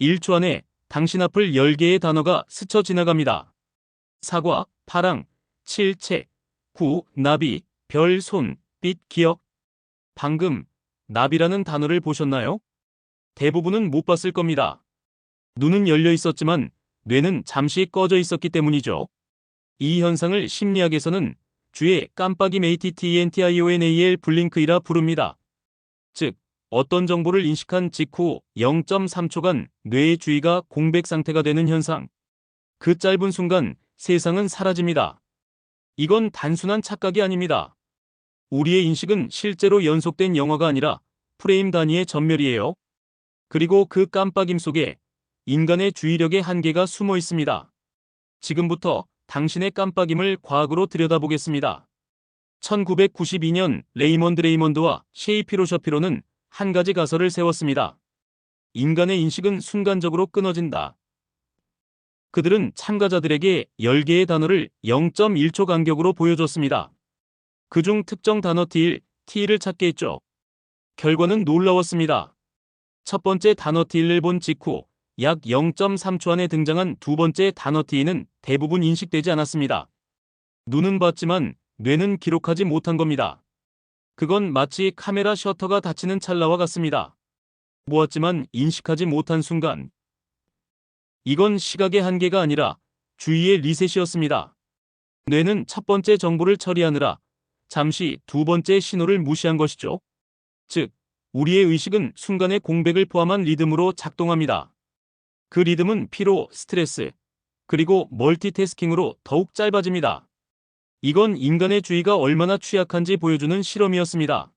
1초 안에 당신 앞을 10개의 단어가 스쳐 지나갑니다. 사과, 파랑, 칠채, 구, 나비, 별, 손, 빛, 기억. 방금 나비라는 단어를 보셨나요? 대부분은 못 봤을 겁니다. 눈은 열려 있었지만 뇌는 잠시 꺼져 있었기 때문이죠. 이 현상을 심리학에서는 주의 깜빡이 메이티TNTIONAL 블링크이라 부릅니다. 즉, 어떤 정보를 인식한 직후 0.3초간 뇌의 주의가 공백 상태가 되는 현상. 그 짧은 순간 세상은 사라집니다. 이건 단순한 착각이 아닙니다. 우리의 인식은 실제로 연속된 영화가 아니라 프레임 단위의 전멸이에요. 그리고 그 깜빡임 속에 인간의 주의력의 한계가 숨어 있습니다. 지금부터 당신의 깜빡임을 과학으로 들여다보겠습니다. 1992년 레이먼드 레이먼드와 셰이피로 셔피로는 한 가지 가설을 세웠습니다. 인간의 인식은 순간적으로 끊어진다. 그들은 참가자들에게 10개의 단어를 0.1초 간격으로 보여줬습니다. 그중 특정 단어 T1, T를 찾게 했죠. 결과는 놀라웠습니다. 첫 번째 단어 T를 본 직후 약 0.3초 안에 등장한 두 번째 단어 T는 대부분 인식되지 않았습니다. 눈은 봤지만 뇌는 기록하지 못한 겁니다. 그건 마치 카메라 셔터가 닫히는 찰나와 같습니다. 보았지만 인식하지 못한 순간. 이건 시각의 한계가 아니라 주의의 리셋이었습니다. 뇌는 첫 번째 정보를 처리하느라 잠시 두 번째 신호를 무시한 것이죠. 즉, 우리의 의식은 순간의 공백을 포함한 리듬으로 작동합니다. 그 리듬은 피로, 스트레스, 그리고 멀티태스킹으로 더욱 짧아집니다. 이건 인간의 주의가 얼마나 취약한지 보여주는 실험이었습니다.